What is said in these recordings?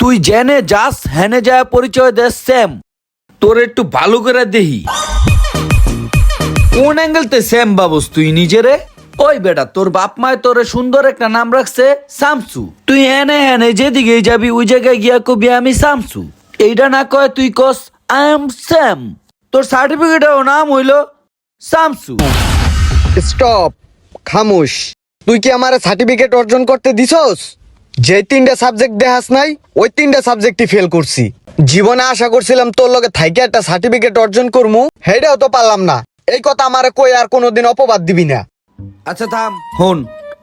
তুই জেনে যাস, হেনে যায় পরিচয় দে সেম তোর একটু ভালো করে দেহি কোন অ্যাঙ্গেলতে সেম বাবুস তুই নিজেরে? ওই বেটা, তোর বাপ মায় তোরে সুন্দর একটা নাম রাখছে, সামসু। তুই হেনে হেনে যেদিকে যাবি, ওই জায়গায় গিয়া কবি, আমি সামসু। এইটা না কয় তুই কস, আই এম স্যাম। তোর সার্টিফিকেটের নাম হইল সামসু। স্টপ, খামুশ। তুই কি আমার সার্টিফিকেট অর্জন করতে দিছস? যে তিনটা সাবজেক্ট দেখাস নাই ওই তিনটা সাবজেক্টই ফেল করছি। জীবনে আশা করছিলাম তোর লগে থাইকে একটা সার্টিফিকেট অর্জন করমু হেটাও তো পারলাম না। এই কথা আমারে কই আর কোনোদিন অপবাদ দিবি না। আচ্ছা থাম হন।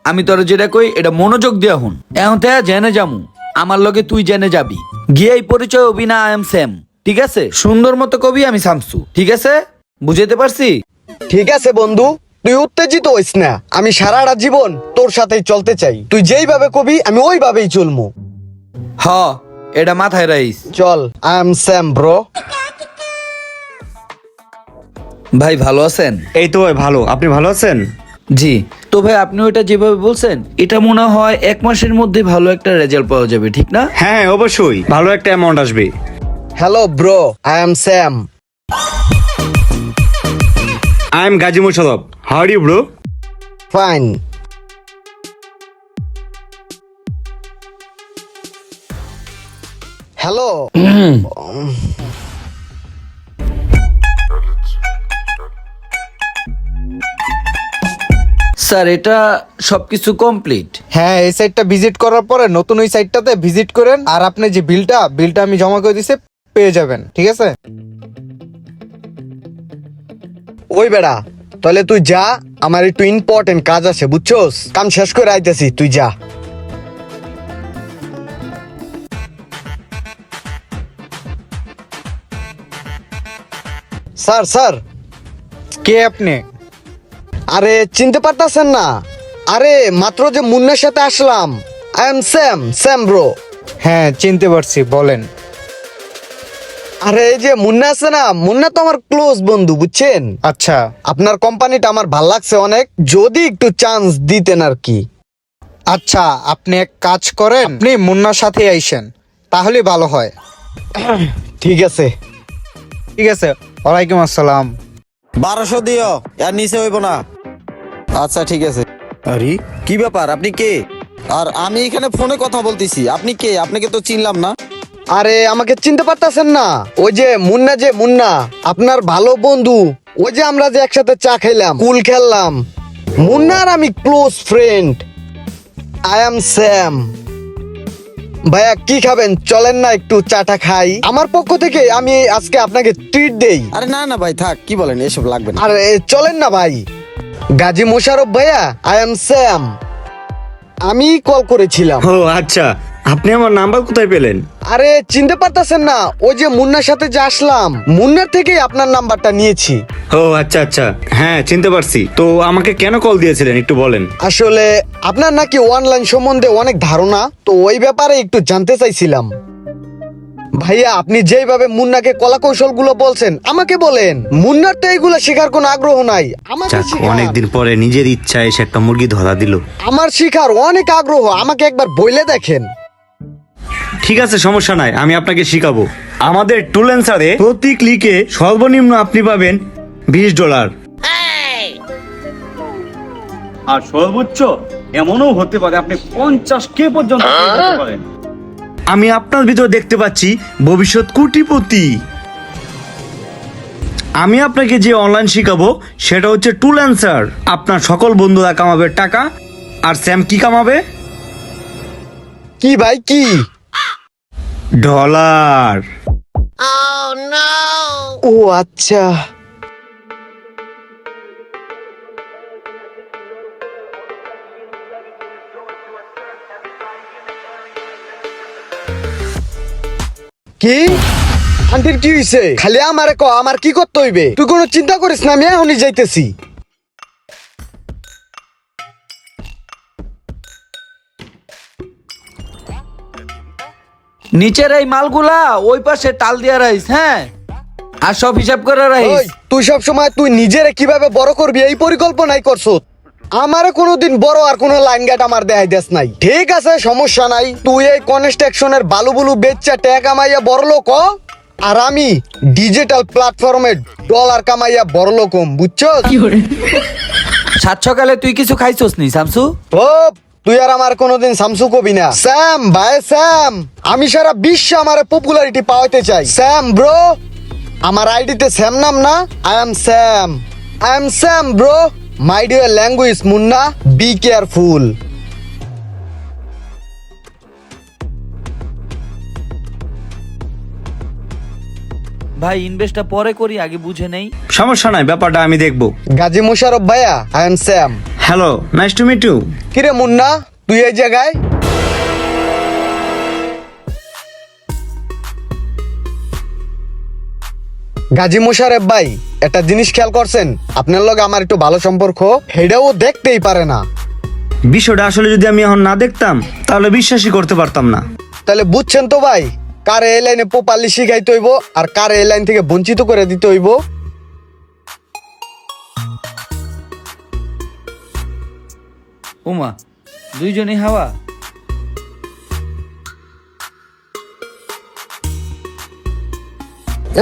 আমি তোর যেটা কই এটা মনোযোগ দিয়া হন। এখন থেকে জেনে যামু আমার লগে তুই জেনে যাবি। গিয়ে এই পরিচয় হবি না আই এম সেম ঠিক আছে? সুন্দর মতো কবি আমি সামসু ঠিক আছে? বুঝাইতে পারছি? ঠিক আছে বন্ধু। তুই উত্তেজিত হইস না। আমি সারাটা জীবন তোর সাথেই চলতে চাই। তুই যেইভাবে কবি আমি ওইভাবেই চলমু। হ এটা মাথায় রাইস। চল আই এম স্যাম ব্রো ভাই ভালো আছেন? এই তো ভাই ভালো। আপনি ভালো আছেন? জি। তো ভাই আপনি ওইটা যেভাবে বলছেন এটা মনে হয় এক মাসের মধ্যে ভালো একটা রেজাল্ট পাওয়া যাবে ঠিক না? হ্যাঁ অবশ্যই। ভালো একটা অ্যামাউন্ট আসবে। Hello bro I am Sam I am Gazi Mosharraf how are you bro fine hello sir এটা সবকিছু কমপ্লিট হ্যাঁ এই সাইটটা ভিজিট করার পরে নতুন ওই সাইটটাতে ভিজিট করেন আর আপনি যে বিলটা বিলটা আমি জমা করে দিছে পেয়ে যাবেন ঠিক আছে? ওই বেড়া তাহলে তুই যা আমার একটু ইম্পর্টেন্ট কাজ আছে বুঝছস? কাম শেষ করে আইতেছি তুই যা। Sir sir. কে আপনি? আরে চিনতে পারতাছেন না? আরে মাত্র যে মুন্নার সাথে আসলাম। I am Sam Sam bro হ্যাঁ চিনতে পারছি বলেন। আরে এই যে মুন্না আছে না মুন্না তো আমার ক্লোজ বন্ধু বুঝছেন? আচ্ছা। আপনার কোম্পানিটা আমার ভালো লাগছে অনেক যদি একটু চান্স দিতেন আর কি। আচ্ছা আপনি এক কাজ করেন আপনি মুন্নার সাথে আইসেন তাহলে ভালো হয়। ঠিক আছে। ঠিক আছে ওয়ালাইকুম আসসালাম। বারোশো দিও আর নিচে হইব না। আচ্ছা ঠিক আছে। আরে কি ব্যাপার? আপনি কে? আর আমি এখানে ফোনে কথা বলতেছি আপনি কে? আপনাকে তো চিনলাম না। আরে আমাকে চিনতে পারতাছেন না। ওই যে মুন্না যে মুন্না আপনার ভালো বন্ধু ওই যে আমরা যে একসাথে চা খেলাম কুল খেললাম। মুন্নার আমি close friend I am Sam ভাইয়া কি খাবেন? চলেন না একটু চাটা খাই। আমার পক্ষ থেকে আমি আজকে আপনাকে ট্রিট দেই। আরে না না ভাই থাক কি বলেন এসব লাগবে না। আর চলেন না ভাই। গাজী মোশারফ ভাইয়া আই এম স্যাম আমি কল করেছিলাম। ও আচ্ছা। আপনি আমার নাম্বার কোথায় পেলেন? আরে চিনতে পারতাছেন না। ওই যে মুন্নার সাথে যে আসলাম মুন্নার থেকেই আপনার নাম্বারটা নিয়েছি। ও আচ্ছা আচ্ছা। হ্যাঁ চিনতে পারছি। তো আমাকে কেন কল দিয়েছিলেন একটু বলেন। আসলে আপনার নাকি অনলাইন সম্বন্ধে অনেক ধারণা তো ওই ব্যাপারে একটু জানতে চাইছিলাম। ভাইয়া আপনি যেইভাবে মুন্নাকে কলা কৌশলগুলো বলছেন আমাকে বলেন। মুন্নার তো এইগুলো শেখার কোনো আগ্রহ নাই। যাক অনেকদিন পরে নিজের ইচ্ছা এসে একটা মুরগি ধরা দিল। আমার শিখার অনেক আগ্রহ আমাকে একবার বইলে দেখেন। ঠিক আছে সমস্যা নাই আমি আপনাকে শিখাবো। আমাদের টুলেন্সারে প্রতি ক্লিকে সর্বনিম্ন আপনি পাবেন বিশ ডলার। আর সর্বোচ্চ এমনও হতে পারে আপনি পঞ্চাশ কে পর্যন্ত pay পারেন। আমি আপনার ভিতরে দেখতে পাচ্ছি ভবিষ্যৎ কোটিপতি। আমি আপনাকে যে অনলাইন শিখাবো সেটা হচ্ছে টুল অ্যান্সার আপনার সকল বন্ধুরা কামাবে টাকা আর স্যাম কি কামাবে? কি ভাই কি? ডলার। ও আচ্ছা। কি? আন্টির কি হইছে? খালি আমারে ক আমার কি করতে হইবে? তুই কোনো চিন্তা করিস না আমি এখনই যাইতেছি। নিচের এই মালগুলা ওই পাশে টাল দিয়া রাইস হ্যাঁ? আর সব হিসাব করে রাইস। তুই সব সময় তুই নিজেরে কীভাবে বড় করবি এই পরিকল্পনাই করছ। আমারে কোনোদিন বড় আর কোনো লাইন গেট আমার দেখাই দেস নাই। ঠিক আছে সমস্যা নাই। তুই এই কনস্ট্রাকশনের বালু বুলু বেচা ট্যাগ কামাইয়া বড় লোক হ, আর আমি ডিজিটাল প্ল্যাটফর্মে ডলার কামাইয়া বড় লোকম বুঝছ সাত সকালে তুই কিছু খাইছস নি শামসু? ও তুই আর আমার কোনোদিন সামসু কবি না। স্যাম ভাই স্যাম। আমি সারা বিশ্বে আমার পপুলারিটি পাওয়াতে চাই। স্যাম ব্রো আমার আইডিতে স্যাম নাম না I am Sam I am Sam bro my dear language Munna be careful ভাই ইনভেস্টটা পরে করি আগে বুঝে নেই। সমস্যা নাই ব্যাপারটা আমি দেখব। গাজী মুশারফ ভাইয়া I am Sam hello nice to meet you কিরে মুন্না তুই এই জায়গায়? গাজী মুশারফ ভাই একটা জিনিস খেয়াল করছেন? আপনার লগে আমার একটু ভালো সম্পর্ক সেটাও দেখতেই পারে না। বিষয়টা আসলে যদি আমি এখন না দেখতাম তাহলে বিশ্বাসই করতে পারতাম না। তাহলে বুঝছেন তো ভাই কার এই লাইনে প্রপারলি শিখাইতে হইব আর কার এই লাইন থেকে বঞ্চিত করে দিতে হইব? উমা দুইজনই হাওয়া?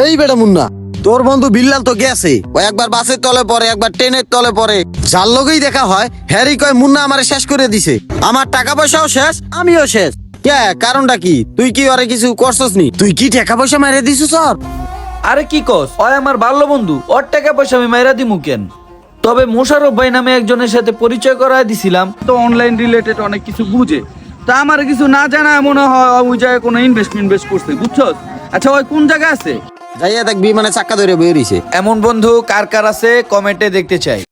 এই বেটা মুন্না তোর বন্ধু বিল্লাল তো গেছে। ও একবার বাসের তলে পড়ে একবার ট্রেনের তলে পড়ে। যার লগেই দেখা হয় হ্যারি কয় মুন্না আমারে শেষ করে দিছে। আমার টাকা পয়সাও শেষ আমিও শেষ। কে কারণটা কি? তুই কি ওরে কিছু করছস নি? তুই কি টাকা পয়সা মেরে দিছিস সর আরে কি কস? ওই আমার বাল্য বন্ধু ওর টাকা পয়সা আমি মাইরা দিমু কেন? তবে মোশারফ ভাই নামে একজনের সাথে পরিচয় করায় দিছিলাম। তো অনলাইন রিলেটেড অনেক কিছু বুঝে। তা আমার কিছু না জানা মনে হয় ওই জায়গায় কোনো ইনভেস্টমেন্ট বেশ করছে বুঝছ আচ্ছা ওই কোন জায়গায় আছে? যাইয়া দেখবি মানে চাকা ধরে বেরিয়েছে এমন বন্ধু কার কার আছে কমেন্টে দেখতে চাই।